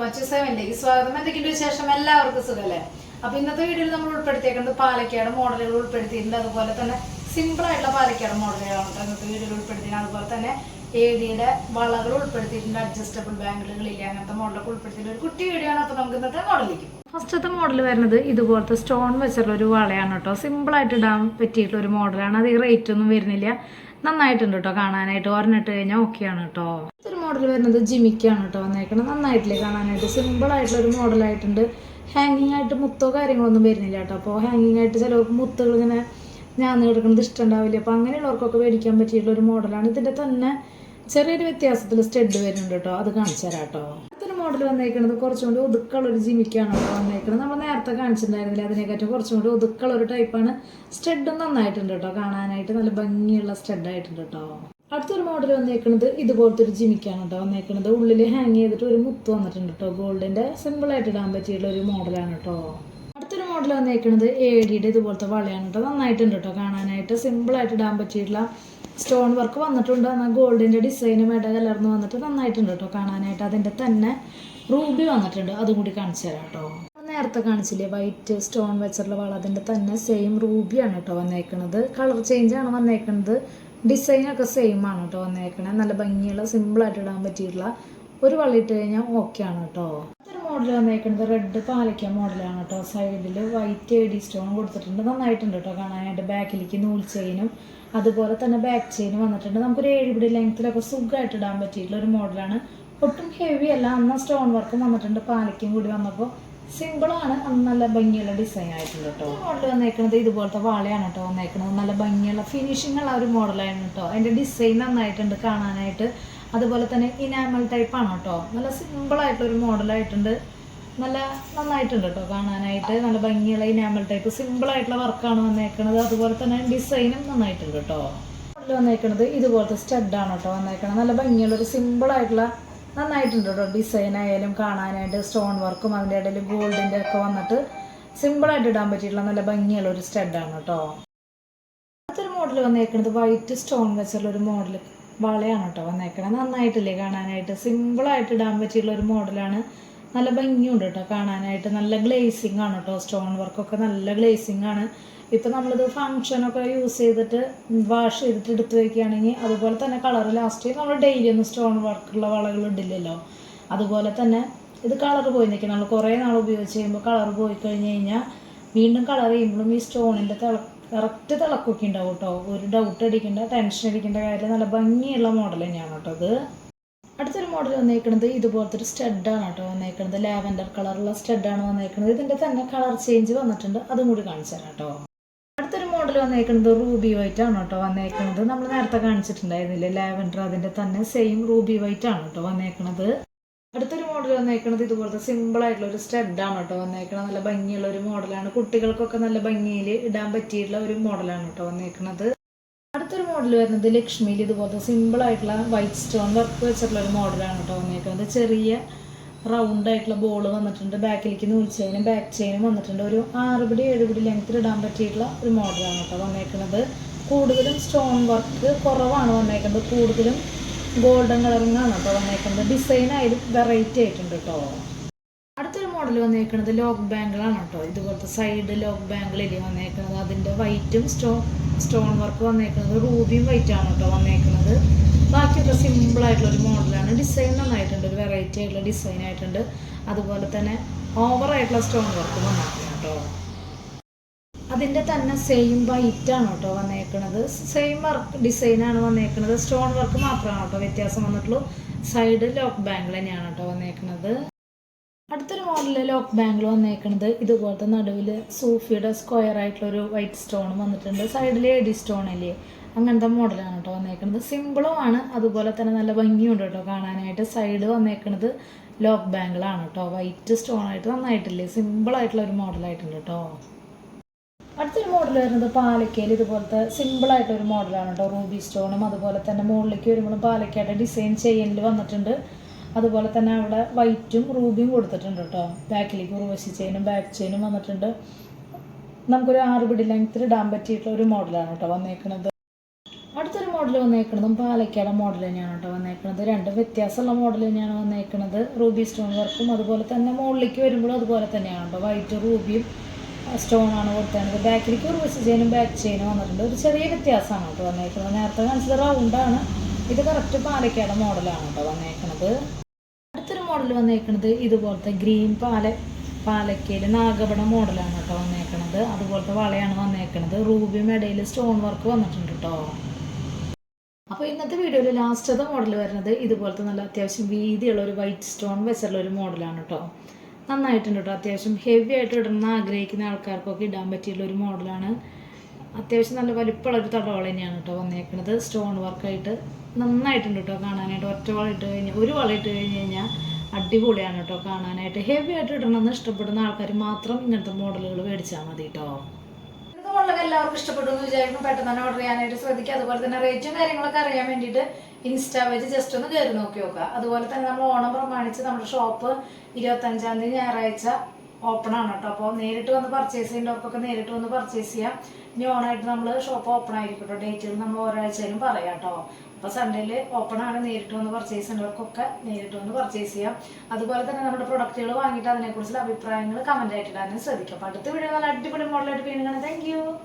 മറ്റു സ്വാഗതം. എന്തൊക്കെയുണ്ട് വിശേഷം? എല്ലാവർക്കും സുഖമല്ലേ അപ്പൊ ഇന്നത്തെ വീഡിയോയിൽ നമ്മൾ ഉൾപ്പെടുത്തിയേക്കുന്നത് പാലക്കാട് മോഡലുകൾ ഉൾപ്പെടുത്തിയിട്ടുണ്ട്. അതുപോലെ തന്നെ സിമ്പിൾ ആയിട്ടുള്ള പാലക്കാട് മോഡലുകളാണ് ഇന്നത്തെ വീഡിയോയിൽ ഉൾപ്പെടുത്തിയിട്ടുണ്ട് അതുപോലെ തന്നെ എ വളകൾ ഉൾപ്പെടുത്തിയിട്ടുണ്ട്. അഡ്ജസ്റ്റബിൾ ബാങ്കിളുകളില്ല അങ്ങനത്തെ മോഡലൊക്കെ ഉൾപ്പെടുത്തിയിട്ടുണ്ട്. ഒരു കുട്ടി വീഡിയോ ആണ്. അപ്പൊ നമുക്ക് ഇന്നത്തെ മോഡലിലേക്ക് ഫസ്റ്റത്തെ മോഡൽ വരുന്നത് ഇതുപോലത്തെ സ്റ്റോൺ വെച്ചുള്ള ഒരു വളയാണ് കേട്ടോ. സിമ്പിൾ ആയിട്ട് ഇടാൻ പറ്റിയിട്ടുള്ള ഒരു മോഡലാണ് അത് ഈ റേറ്റ് ഒന്നും വരുന്നില്ല. നന്നായിട്ടുണ്ട് കേട്ടോ കാണാനായിട്ട്. ഒരെണ്ണിട്ട് കഴിഞ്ഞാൽ ഓക്കെയാണ് കേട്ടോ ഇതൊരു മോഡൽ വരുന്നത് ജിമിക്കാണ് കേട്ടോ വന്നേക്കുന്നത് നന്നായിട്ടില്ലേ കാണാനായിട്ട്. സിമ്പിൾ ആയിട്ടുള്ള ഒരു മോഡലായിട്ടുണ്ട് ഹാങ്ങിങ് ആയിട്ട് മുത്തോ കാര്യങ്ങളൊന്നും വരുന്നില്ല കേട്ടോ അപ്പോൾ ഹാങ്ങിങ് ആയിട്ട് ചില മുത്തുകൾ ഇങ്ങനെ ഞാൻ എടുക്കുന്നത് ഇഷ്ടമുണ്ടാവില്ല അപ്പോൾ അങ്ങനെയുള്ളവർക്കൊക്കെ മേടിക്കാൻ പറ്റിയിട്ടുള്ള ഒരു മോഡലാണ് ഇതിന്റെ തന്നെ ചെറിയൊരു വ്യത്യാസത്തിൽ സ്റ്റെഡ് വരുന്നുണ്ട് കേട്ടോ അത് കാണിച്ചു തരാം കേട്ടോ മോഡൽ വന്നേക്കുന്നത് കുറച്ചും കൂടി ഒതുക്കളൊരു ജിമിക്കാണ് വന്നേക്കുന്നത് നമ്മൾ നേരത്തെ കാണിച്ചിട്ടുണ്ടായിരുന്നില്ല അതിനെക്കാട്ടും കുറച്ചും കൂടി ഒതുക്കളൊരു ടൈപ്പാണ്. സ്റ്റെഡും നന്നായിട്ടുണ്ട് കേട്ടോ കാണാനായിട്ട് നല്ല ഭംഗിയുള്ള സ്റ്റഡ് ആയിട്ടുണ്ട് കേട്ടോ. അടുത്തൊരു മോഡൽ വന്നേക്കുന്നത് ഇതുപോലത്തെ ഒരു ജിമിക്കാണ് കേട്ടോ വന്നേക്കുന്നത് ഉള്ളിൽ ഹാങ് ചെയ്തിട്ട് ഒരു മുത്ത് വന്നിട്ടുണ്ട് കേട്ടോ. ഗോൾഡിന്റെ സിമ്പിൾ ആയിട്ട് ഇടാൻ പറ്റിയിട്ടുള്ള ഒരു മോഡലാണ് കേട്ടോ. മോഡൽ വന്നേക്കുന്നത് എ ഡിയുടെ ഇതുപോലത്തെ വളയാണ് കേട്ടോ നന്നായിട്ടുണ്ട് കേട്ടോ കാണാനായിട്ട്. സിമ്പിളായിട്ട് ഇടാൻ പറ്റിയിട്ടുള്ള സ്റ്റോൺ വർക്ക് വന്നിട്ടുണ്ട്. എന്നാൽ ഗോൾഡിന്റെ ഡിസൈനും ഇട കലർന്ന് വന്നിട്ട് നന്നായിട്ടുണ്ട് കേട്ടോ കാണാനായിട്ട്. അതിന്റെ തന്നെ റൂബി വന്നിട്ടുണ്ട്. അതും കൂടി കാണിച്ചു തരാം കേട്ടോ നേരത്തെ കാണിച്ചില്ലേ വൈറ്റ് സ്റ്റോൺ വെച്ചിട്ടുള്ള വള? അതിന്റെ തന്നെ സെയിം റൂബിയാണ് കേട്ടോ വന്നേക്കുന്നത് കളർ ചേഞ്ച് ആണ് വന്നേക്കുന്നത് ഡിസൈനൊക്കെ സെയിം ആണ് കേട്ടോ വന്നേക്കണേ. നല്ല ഭംഗിയുള്ള സിമ്പിളായിട്ട് ഇടാൻ പറ്റിയിട്ടുള്ള ഒരു വള ഇട്ട് കഴിഞ്ഞാൽ ഓക്കെ ആണ് കേട്ടോ മോഡൽ വന്നേക്കുന്നത് റെഡ് പാലയ്ക്ക മോഡലാണ് കേട്ടോ സൈഡിൽ വൈറ്റ് എഡി സ്റ്റോൺ കൊടുത്തിട്ടുണ്ട്. നന്നായിട്ടുണ്ട് കേട്ടോ കാണാനായിട്ട്. ബാക്കിലേക്ക് നൂൽ ചെയിനും അതുപോലെ തന്നെ ബാക്ക് ചെയിൻ വന്നിട്ടുണ്ട്. നമുക്കൊരു ഏഴുപിടി ലെങ്ത്തിലൊക്കെ സുഖമായിട്ട് ഇടാൻ പറ്റിയിട്ടുള്ള ഒരു മോഡലാണ് ഒട്ടും ഹെവി അല്ല. അന്ന് സ്റ്റോൺ വർക്ക് വന്നിട്ടുണ്ട്. പാലയ്ക്കും കൂടി വന്നപ്പോൾ സിമ്പിളാണ് അന്ന് നല്ല ഭംഗിയുള്ള ഡിസൈൻ ആയിട്ടുണ്ട് കേട്ടോ മോഡൽ വന്നേക്കുന്നത് ഇതുപോലത്തെ വാളയാണ് കേട്ടോ വന്നേക്കുന്നത് നല്ല ഭംഗിയുള്ള ഫിനിഷിംഗ് ഉള്ള ഒരു മോഡലാണ് കേട്ടോ അതിന്റെ ഡിസൈൻ നന്നായിട്ടുണ്ട് കാണാനായിട്ട്. അതുപോലെ തന്നെ ഇനാമൽ ടൈപ്പ് ആണ് കേട്ടോ. നല്ല ഒരു മോഡലായിട്ടുണ്ട് നല്ല നന്നായിട്ടുണ്ട് കേട്ടോ കാണാനായിട്ട്. നല്ല ഭംഗിയുള്ള ഇനാമൽ ടൈപ്പ് സിമ്പിൾ ആയിട്ടുള്ള വർക്കാണ് വന്നേക്കണത്. അതുപോലെ തന്നെ ഡിസൈനും നന്നായിട്ടുണ്ട് കേട്ടോ. മോഡൽ വന്നേക്കണത് ഇതുപോലത്തെ സ്റ്റഡാണ് കേട്ടോ വന്നേക്കണത്. നല്ല ഭംഗിയുള്ള ഒരു സിമ്പിൾ ആയിട്ടുള്ള നന്നായിട്ടുണ്ട് കേട്ടോ ഡിസൈൻ ആയാലും കാണാനായിട്ട്. സ്റ്റോൺ വർക്കും അതിന്റെ ഇടയിൽ ഗോൾഡിന്റെ ഒക്കെ വന്നിട്ട് സിമ്പിളായിട്ട് ഇടാൻ പറ്റിയിട്ടുള്ള നല്ല ഭംഗിയുള്ള ഒരു സ്റ്റഡാണ് കേട്ടോ. അടുത്തൊരു മോഡൽ വന്നേക്കുന്നത് വൈറ്റ് സ്റ്റോൺ വെച്ചുള്ള ഒരു മോഡൽ വളയാണ് കേട്ടോ വന്നേക്കണത് നന്നായിട്ടില്ലേ കാണാനായിട്ട്? സിമ്പിളായിട്ട് ഇടാൻ പറ്റിയുള്ള ഒരു മോഡലാണ്. നല്ല ഭംഗിയുണ്ട് കേട്ടോ കാണാനായിട്ട്. നല്ല ഗ്ലേസിംഗ് ആണ് കേട്ടോ സ്റ്റോൺ വർക്കൊക്കെ നല്ല ഗ്ലേസിംഗ് ആണ്. ഇപ്പം നമ്മളിത് ഫങ്ഷനൊക്കെ യൂസ് ചെയ്തിട്ട് വാഷ് ചെയ്തിട്ട് എടുത്ത് വയ്ക്കുകയാണെങ്കിൽ അതുപോലെ തന്നെ കളർ ലാസ്റ്റ് നമ്മൾ ഡെയിലി ഒന്നും സ്റ്റോൺ വർക്കുള്ള വളകൾ ഇടില്ലല്ലോ. അതുപോലെ തന്നെ ഇത് കളർ പോയി നിൽക്കും. നമ്മൾ കുറേ നാൾ ഉപയോഗിച്ച് കഴിയുമ്പോൾ കളർ പോയി കഴിഞ്ഞ് കഴിഞ്ഞാൽ വീണ്ടും കളർ ചെയ്യുമ്പോഴും ഈ സ്റ്റോണിന്റെ തിള കറക്റ്റ് തിളക്കൊക്കെ ഉണ്ടാവും കേട്ടോ ഒരു ഡൗട്ട് അടിക്കേണ്ട ടെൻഷൻ അടിക്കേണ്ട കാര്യം. നല്ല ഭംഗിയുള്ള മോഡൽ തന്നെയാണ് കേട്ടോ അത്. അടുത്തൊരു മോഡൽ വന്നേക്കുന്നത് ഇതുപോലത്തെ ഒരു സ്റ്റഡാണ് കേട്ടോ വന്നേക്കുന്നത് ലാവൻഡർ കളറുള്ള സ്റ്റഡാണ് വന്നേക്കുന്നത് ഇതിന്റെ തന്നെ കളർ ചേഞ്ച് വന്നിട്ടുണ്ട്. അതും കൂടി കാണിച്ചു തരാം കേട്ടോ അടുത്തൊരു മോഡൽ വന്നേക്കുന്നത് റൂബി വൈറ്റ് ആണ് കേട്ടോ വന്നേക്കുന്നത് നമ്മൾ നേരത്തെ കാണിച്ചിട്ടുണ്ടായിരുന്നില്ലേ? ലാവൻഡർ അതിന്റെ തന്നെ സെയിം റൂബി വൈറ്റ് ആണ് കേട്ടോ വന്നേക്കുന്നത് അടുത്തൊരു മോഡൽ വന്നേക്കുന്നത് ഇതുപോലത്തെ സിമ്പിൾ ആയിട്ടുള്ള ഒരു സ്റ്റെഡാണ് കേട്ടോ വന്നേക്കുന്നത് നല്ല ഭംഗിയുള്ള ഒരു മോഡലാണ് കുട്ടികൾക്കൊക്കെ നല്ല ഭംഗിയിൽ ഇടാൻ പറ്റിയിട്ടുള്ള ഒരു മോഡലാണ് കേട്ടോ വന്നേക്കുന്നത് അടുത്തൊരു മോഡൽ വരുന്നത് ലക്ഷ്മിയിൽ ഇതുപോലത്തെ സിമ്പിൾ ആയിട്ടുള്ള വൈറ്റ് സ്റ്റോൺ വർക്ക് വെച്ചിട്ടുള്ള ഒരു മോഡലാണ് കേട്ടോ വന്നേക്കുന്നത് ചെറിയ റൗണ്ട് ആയിട്ടുള്ള ബോൾ വന്നിട്ടുണ്ട്. ബാക്കിലേക്ക് നൂൽ ചെയിനും ബാക്ക് ചെയിനും വന്നിട്ടുണ്ട്. ഒരു ആറ് പിടി ഏഴ് പിടി ലെങ്ത്തിൽ ഇടാൻ പറ്റിയിട്ടുള്ള ഒരു മോഡലാണ് കേട്ടോ വന്നേക്കുന്നത് കൂടുതലും സ്റ്റോൺ വർക്ക് കുറവാണ് വന്നേക്കുന്നത് കൂടുതലും ഗോൾഡൻ ആണ് കേട്ടോ വന്നേക്കുന്നത്. ഡിസൈൻ ആയത് വെറൈറ്റി ആയിട്ടുണ്ട് കേട്ടോ അടുത്തൊരു മോഡൽ വന്നേക്കുന്നത് ലോക്ക് ബാങ്കിളാണ് കേട്ടോ ഇതുപോലത്തെ സൈഡ് ലോക്ക് ബാങ്കിളിൽ വന്നേക്കുന്നത്. അതിന്റെ വൈറ്റും സ്റ്റോ സ്റ്റോൺ വർക്ക് വന്നേക്കുന്നത്. റൂബിയും വൈറ്റ് ആണ് കേട്ടോ വന്നേക്കുന്നത്. ബാക്കിയൊക്കെ സിമ്പിൾ ആയിട്ടുള്ള ഒരു മോഡലാണ് ഡിസൈൻ നന്നായിട്ടുണ്ട്. ഒരു വെറൈറ്റി ആയിട്ടുള്ള ഡിസൈൻ ആയിട്ടുണ്ട്. അതുപോലെ തന്നെ ഓവർ ആയിട്ടുള്ള സ്റ്റോൺ വർക്ക് വന്നിട്ടുണ്ട് കേട്ടോ അതിന്റെ തന്നെ സെയിം വൈറ്റ് ആണ് കേട്ടോ വന്നേക്കുന്നത് സെയിം വർക്ക് ഡിസൈനാണ് വന്നേക്കുന്നത് സ്റ്റോൺ വർക്ക് മാത്രമാണ് കേട്ടോ വ്യത്യാസം വന്നിട്ടുള്ളൂ. സൈഡ് ലോക്ക് ബാങ്കിൾ തന്നെയാണ് കേട്ടോ വന്നേക്കുന്നത് അടുത്തൊരു മോഡലിൽ ലോക്ക് ബാങ്കിൾ വന്നേക്കുന്നത് ഇതുപോലത്തെ നടുവിൽ സൂഫിയുടെ സ്ക്വയർ ആയിട്ടുള്ള ഒരു വൈറ്റ് സ്റ്റോൺ വന്നിട്ടുണ്ട് സൈഡിൽ എഡി സ്റ്റോൺ അല്ലേ? അങ്ങനത്തെ മോഡലാണ് കേട്ടോ വന്നേക്കുന്നത് സിമ്പിളും ആണ്. അതുപോലെ തന്നെ നല്ല ഭംഗിയുണ്ട് കേട്ടോ കാണാനായിട്ട്. സൈഡ് വന്നേക്കുന്നത് ലോക്ക് ബാങ്കിളാണ് കേട്ടോ. വൈറ്റ് സ്റ്റോൺ ആയിട്ട് നന്നായിട്ടില്ലേ? സിമ്പിളായിട്ടുള്ള ഒരു മോഡലായിട്ടുണ്ട് കേട്ടോ. അടുത്തൊരു മോഡൽ വരുന്നത് പാലക്കയിൽ ഇതുപോലത്തെ സിമ്പിൾ ആയിട്ട് ഒരു മോഡലാണ് കേട്ടോ റൂബി സ്റ്റോണും അതുപോലെ തന്നെ മുകളിലേക്ക് വരുമ്പോഴും പാലക്കയുടെ ഡിസൈൻ ചെയ്യലിൽ വന്നിട്ടുണ്ട്. അതുപോലെ തന്നെ അവിടെ വൈറ്റും റൂബിയും കൊടുത്തിട്ടുണ്ട് കേട്ടോ ബാക്കിലേക്ക് ഉറവശി ചെയിനും ബാക്ക് ചെയിനും വന്നിട്ടുണ്ട്. നമുക്കൊരു ആറ് പിടി ലെങ്ത്തിൽ ഇടാൻ പറ്റിയിട്ടുള്ള ഒരു മോഡലാണ് കേട്ടോ വന്നേക്കുന്നത് അടുത്തൊരു മോഡൽ വന്നേക്കുന്നതും പാലക്കയുടെ മോഡൽ തന്നെയാണ് കേട്ടോ വന്നേക്കുന്നത് രണ്ടും വ്യത്യാസമുള്ള മോഡൽ തന്നെയാണ് വന്നേക്കുന്നത് റൂബി സ്റ്റോൺ വർക്കും അതുപോലെ തന്നെ മുകളിലേക്ക് വരുമ്പോഴും അതുപോലെ തന്നെയാണ് കേട്ടോ വൈറ്റും റൂബിയും സ്റ്റോൺ ആണ് കൊടുത്തത് ബാക്കിലേക്ക് ഒരു വെച്ച് ചെയിനും ബാക്ക് ചെയിനും വന്നിട്ടുണ്ട്. ഒരു ചെറിയ വ്യത്യാസമാണ് കേട്ടോ വന്നേക്കുന്നത്. നേരത്തെ കാണിച്ചത് റൗണ്ടാണ് ഇത് കറക്റ്റ് പാലക്കാട് മോഡലാണ് കേട്ടോ വന്നേക്കുന്നത്. അടുത്തൊരു മോഡൽ വന്നേക്കുന്നത് ഇതുപോലത്തെ ഗ്രീൻ പാല പാലക്കയിൽ നാഗപട മോഡലാണ് കേട്ടോ വന്നേക്കുന്നത്. അതുപോലത്തെ വളയാണ് വന്നേക്കുന്നത്. റൂബിയും ഇടയിൽ സ്റ്റോൺ വർക്ക് വന്നിട്ടുണ്ട് കേട്ടോ. അപ്പോൾ ഇന്നത്തെ വീഡിയോയിൽ ലാസ്റ്റത്തെ മോഡൽ വരുന്നത് ഇതുപോലത്തെ നല്ല അത്യാവശ്യം വീതിയുള്ള ഒരു വൈറ്റ് സ്റ്റോൺ വെച്ചുള്ള ഒരു മോഡലാണ് കേട്ടോ. നന്നായിട്ടുണ്ട് കേട്ടോ അത്യാവശ്യം ഹെവി ആയിട്ട് ഇടണം ആഗ്രഹിക്കുന്ന ആൾക്കാർക്കൊക്കെ ഇടാൻ പറ്റിയുള്ള ഒരു മോഡലാണ്. അത്യാവശ്യം നല്ല വലിപ്പമുള്ള ഒരു തടവള തന്നെയാണ് കേട്ടോ വന്നേക്കുന്നത് സ്റ്റോൺ വർക്കായിട്ട് നന്നായിട്ടുണ്ട് കേട്ടോ കാണാനായിട്ട്. ഒറ്റ വള ഇട്ട് കഴിഞ്ഞാൽ ഒരു വള ഇട്ട് കഴിഞ്ഞ് കഴിഞ്ഞാൽ അടിപൊളിയാണ് കേട്ടോ കാണാനായിട്ട്. ഹെവി ആയിട്ട് ഇടണമെന്ന് ഇഷ്ടപ്പെടുന്ന ആൾക്കാർ മാത്രം ഇങ്ങനത്തെ മോഡലുകൾ മേടിച്ചാൽ മതി കേട്ടോ എല്ലാവർക്കും ഇഷ്ടപ്പെട്ടു എന്ന് വിചാരിക്കുന്നു. പെട്ടെന്ന് തന്നെ ഓർഡർ ചെയ്യാനായിട്ട് ശ്രദ്ധിക്കുക. അതുപോലെ തന്നെ റേറ്റും കാര്യങ്ങളൊക്കെ അറിയാൻ വേണ്ടിയിട്ട് ഇൻസ്റ്റാ പേജ് ജസ്റ്റ് ഒന്ന് കയറി നോക്കി നോക്കുക. അതുപോലെ തന്നെ നമ്മൾ ഓണം പ്രമാണിച്ച് നമ്മുടെ ഷോപ്പ് ഇരുപത്തഞ്ചാം തീയതി ഞായറാഴ്ച ഓപ്പൺ ആണ് കേട്ടോ. അപ്പോൾ നേരിട്ട് വന്ന് പർച്ചേസ് ചെയ്യേണ്ടവർക്കൊക്കെ നേരിട്ട് വന്ന് പർച്ചേസ് ചെയ്യാം. ഇനി ഓണായിട്ട് നമ്മൾ ഷോപ്പ് ഓപ്പൺ ആയിരിക്കും കേട്ടോ. ഡേറ്റുകൾ നമ്മൾ ഒരാഴ്ചയിലും പറയാം കേട്ടോ. അപ്പോൾ സൺഡേയിൽ ഓപ്പൺ ആണ്. നേരിട്ട് വന്ന് പർച്ചേസ് ചെയ്യുന്നവർക്കൊക്കെ നേരിട്ട് വന്ന് പർച്ചേസ് ചെയ്യാം. അതുപോലെ തന്നെ നമ്മുടെ പ്രൊഡക്റ്റുകൾ വാങ്ങിയിട്ട് അതിനെക്കുറിച്ചുള്ള അഭിപ്രായങ്ങൾ കമന്റ് ആയിട്ട് ഇടാനും ശ്രദ്ധിക്കാം. അപ്പോൾ അടുത്ത വീഡിയോ നല്ല അടിപൊളി മോഡലായിട്ട് വീണ്ടും കാണാം താങ്ക്